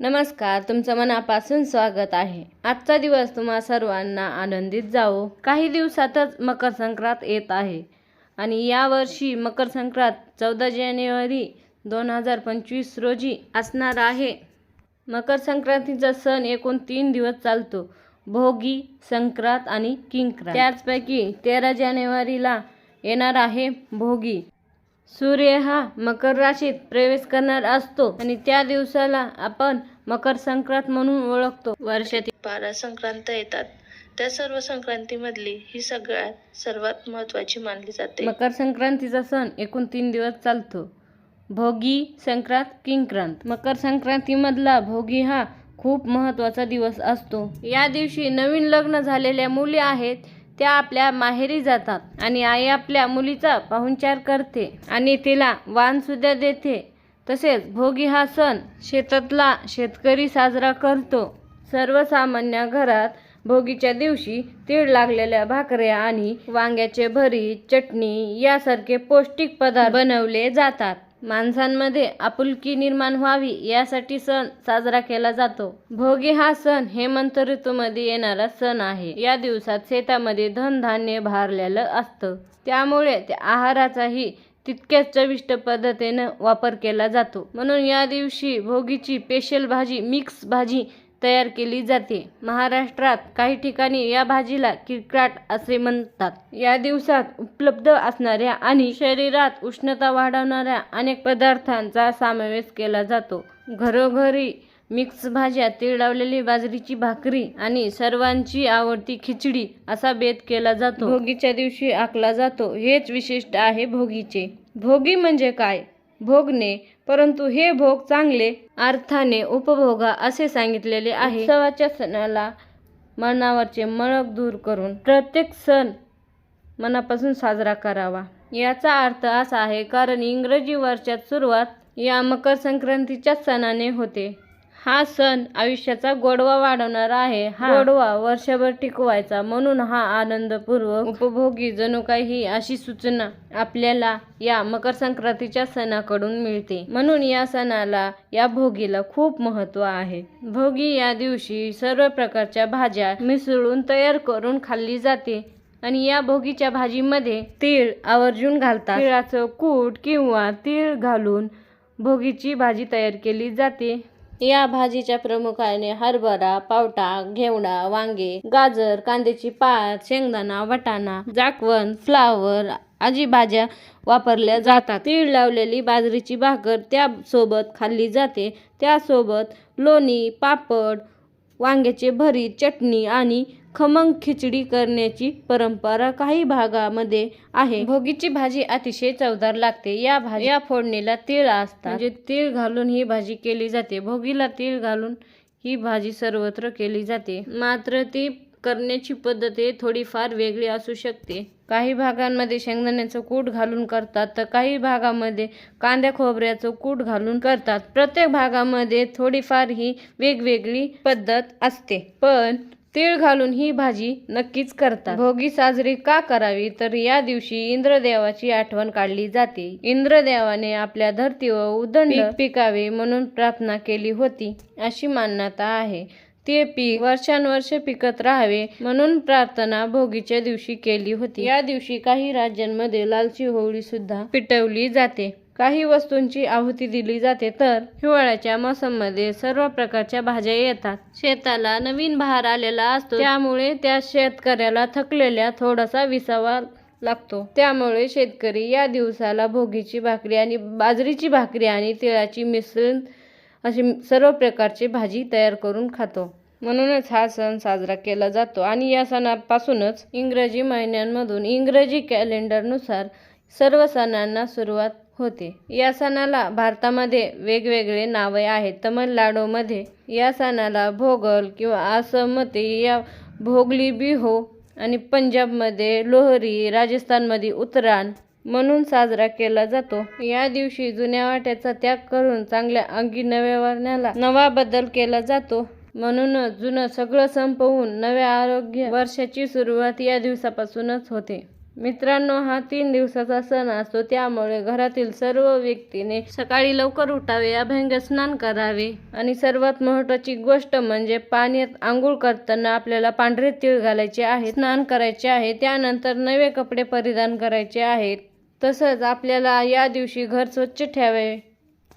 नमस्कार तुमचं मनापासून स्वागत आहे. आजचा दिवस तुम्हा सर्वांना आनंदित जावो. काही दिवसातच मकर संक्रांत येत आहे आणि यावर्षी मकर संक्रांत चौदा जानेवारी दोन हजार पंचवीस रोजी असणार आहे. मकर संक्रांतीचा सण एकूण तीन दिवस चालतो. भोगी संक्रांत आणि किंक्रांत. त्याचपैकी तेरा जानेवारीला येणार आहे भोगी. सूर्य हा मकर राशीत प्रवेश करणार असतो आणि त्या दिवसाला आपण मकर संक्रांत म्हणून ओळखतो. वर्षातील बारा संक्रांत येतात. त्या सर्व संक्रांतीमधली ही सगळ्यात सर्वात महत्त्वाची मानली जाते. मकर संक्रांतीचा सण एकूण तीन दिवस चालतो. भोगी संक्रांत किंक्रांत. मकर संक्रांतीमधला भोगी हा खूप महत्त्वाचा दिवस असतो. या दिवशी नवीन लग्न झालेल्या मुली आहेत. त्या आपल्या माहेरी जातात आणि आई आपल्या मुलीचा पाहुणचार करते आणि तिला वाणसुद्धा देते. तसेच भोगी हा सण शेतातला शेतकरी साजरा करतो. सर्वसामान्य घरात भोगीच्या दिवशी तीळ लागलेल्या भाकऱ्या आणि वांग्याचे भरीत चटणी यासारखे पौष्टिक पदार्थ बनवले जातात. माणसांमध्ये आपुलकी निर्माण व्हावी यासाठी सण साजरा केला जातो. भोगी हा सण हेमंत ऋतूमध्ये येणारा सण आहे. या दिवसात शेतामध्ये धनधान्य भारलेलं असतं. त्यामुळे त्या आहाराचाही तितक्याच चविष्ट पद्धतीनं वापर केला जातो. म्हणून या दिवशी भोगीची स्पेशल भाजी मिक्स भाजी तयार केली जाते. महाराष्ट्रात काही ठिकाणी या भाजीला किरकाट असे म्हणतात. या दिवसात उपलब्ध असणाऱ्या आणि शरीरात उष्णता वाढवणाऱ्या अनेक पदार्थांचा समावेश केला जातो. घरोघरी मिक्स भाज्या तीळ लावलेली बाजरीची भाकरी आणि सर्वांची आवडती खिचडी असा बेत केला जातो. भोगीच्या दिवशी आखला जातो. हेच विशिष्ट आहे भोगीचे. भोगी म्हणजे काय? भोगणे परंतु हे भोग चांगले अर्थाने उपभोगा असे सांगितलेले आहे. उत्सवाच्या सणाला मनावरचे मळक दूर करून प्रत्येक सण मनापासून साजरा करावा. याचा अर्थ असा आहे कारण इंग्रजी वर्षात सुरुवात या मकर संक्रांतीच्या सणाने होते. हा सण आयुष्याचा गोडवा वाढवणारा आहे. हा गोडवा वर्षभर टिकवायचा म्हणून हा आनंदपूर्वक उपभोगी जणू काही अशी सूचना आपल्याला या मकर संक्रांतीच्या सणाकडून मिळते. म्हणून या सणाला या भोगीला खूप महत्त्व आहे. भोगी या दिवशी सर्व प्रकारच्या भाज्या मिसळून तयार करून खाल्ली जाते आणि या भोगीच्या भाजीमध्ये तीळ आवर्जून घालतात. तिळाचं कूट किंवा तीळ घालून भोगीची भाजी तयार केली जाते. या भाजीच्या प्रमुखाने हरभरा पावटा घेवडा वांगे गाजर कांद्याची पात शेंगदाणा वटाणा जाकवण फ्लावर आजी भाज्या वापरल्या जातात. तीळ लावलेली बाजरीची भाकर त्यासोबत खाल्ली जाते. त्यासोबत लोणी पापड वांग्याचे भरीत चटणी आणि खमंग खिचडी करण्याची परंपरा काही भागामध्ये आहे. भोगीची भाजी अतिशय चवदार लागते. या भाजी या फोडणीला तीळ असतात. म्हणजे तीळ घालून ही भाजी केली जाते. भोगीला तीळ घालून ही भाजी सर्वत्र केली जाते. मात्र ती करण्याची पद्धती थोडीफार वेगळी असू शकते. काही भागांमध्ये शेंगदाण्याचं कूट घालून करतात तर काही भागामध्ये कांद्या खोबऱ्याचं कूट घालून करतात. प्रत्येक भागामध्ये थोडीफार ही वेगवेगळी पद्धत असते पण तीळ घालून ही भाजी नक्कीच करतात. भोगी साजरी का करावी? तर या दिवशी इंद्रदेवाची आठवण काढली जाते. इंद्रदेवाने आपल्या धर्तीवर उदंड पीक पिकावे म्हणून प्रार्थना केली होती अशी मान्यता आहे. ते पीक वर्षानुवर्ष पिकत राहावे म्हणून प्रार्थना भोगीच्या दिवशी केली होती. या दिवशी काही राज्यांमध्ये लालची होळी सुद्धा पिटवली जाते. काही वस्तूंची आहुती दिली जाते तर हिवाळ्याच्या मोसममध्ये सर्व प्रकारच्या भाज्या येतात. शेताला नवीन बहार आलेला असतो. त्यामुळे त्या शेतकऱ्याला थकलेल्या थोडासा विसावा लागतो. त्यामुळे शेतकरी या दिवसाला भोगीची भाकरी आणि बाजरीची भाकरी आणि तिळाची मिसळून अशी सर्व प्रकारची भाजी तयार करून खातो. म्हणूनच हा सण साजरा केला जातो आणि या सणापासूनच इंग्रजी महिन्यांमधून इंग्रजी कॅलेंडरनुसार सर्व सणांना सुरुवात होते. या सणाला भारतामध्ये वेगवेगळे नावे आहेत. तमिळनाडूमध्ये या सणाला भोगल किंवा आसाममध्ये या भोगली बिहो आणि पंजाबमध्ये लोहरी राजस्थानमध्ये उत्तरायण म्हणून साजरा केला जातो. या दिवशी जुन्या वाट्याचा त्याग करून चांगल्या अंगी नव्या वर्ण्याला नवा बदल केला जातो. म्हणूनच जुनं सगळं संपवून नव्या आरोग्य वर्षाची सुरुवात या दिवसापासूनच होते. मित्रांनो हा तीन दिवसाचा सण असतो. त्यामुळे घरातील सर्व व्यक्तीने सकाळी लवकर उठावे अभंग स्नान करावे. आणि सर्वात महत्वाची गोष्ट म्हणजे पाण्यात आंघोळ करताना आपल्याला पांढरे तीळ घालायचे आहे स्नान करायचे आहे. त्यानंतर नवे कपडे परिधान करायचे आहेत. तसंच आपल्याला या दिवशी घर स्वच्छ ठेवावे.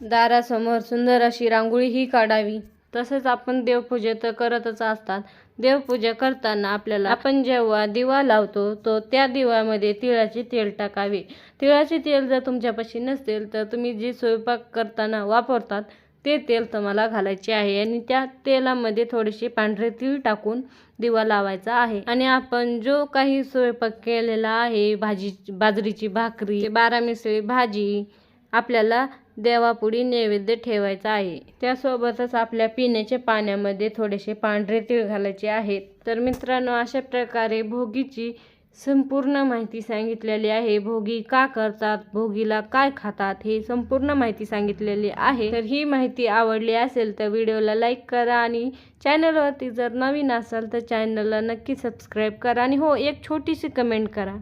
दारासमोर सुंदर अशी रांगोळी ही काढावी. तसंच आपण देवपूजा तर करतच असतात. देवपूजा करताना आपल्याला आपण जेव्हा दिवा लावतो तो त्या दिव्यामध्ये तिळाचे तेल टाकावे. तिळाचे तेल जर तुमच्यापाशी नसतील तर तुम्ही जे स्वयंपाक करताना वापरतात ते तेल तुम्हाला घालायचे आहे. आणि त्या तेलामध्ये थोडेसे पांढरे तीळ टाकून दिवा लावायचा आहे. आणि आपण जो काही स्वयंपाक केलेला आहे भाजी बाजरीची भाकरी बारा मिसळी भाजी आपल्याला देवापुढे नैवेद्य ठेवायचा आहे. त्यासोबतच आपल्या पिण्याच्या पाण्यामध्ये थोडेसे पांढरे तीळ घालायचे आहेत. तर मित्रांनो अशा प्रकारे भोगीची संपूर्ण माहिती सांगितलेली आहे. भोगी का करतात? भोगीला काय खातात? हे संपूर्ण माहिती सांगितलेली आहे. तर ही माहिती आवडली असेल तर व्हिडिओला लाईक करा आणि चॅनलवरती जर नवीन असाल तर चॅनलला नक्की सबस्क्राईब करा आणि हो एक छोटीशी कमेंट करा.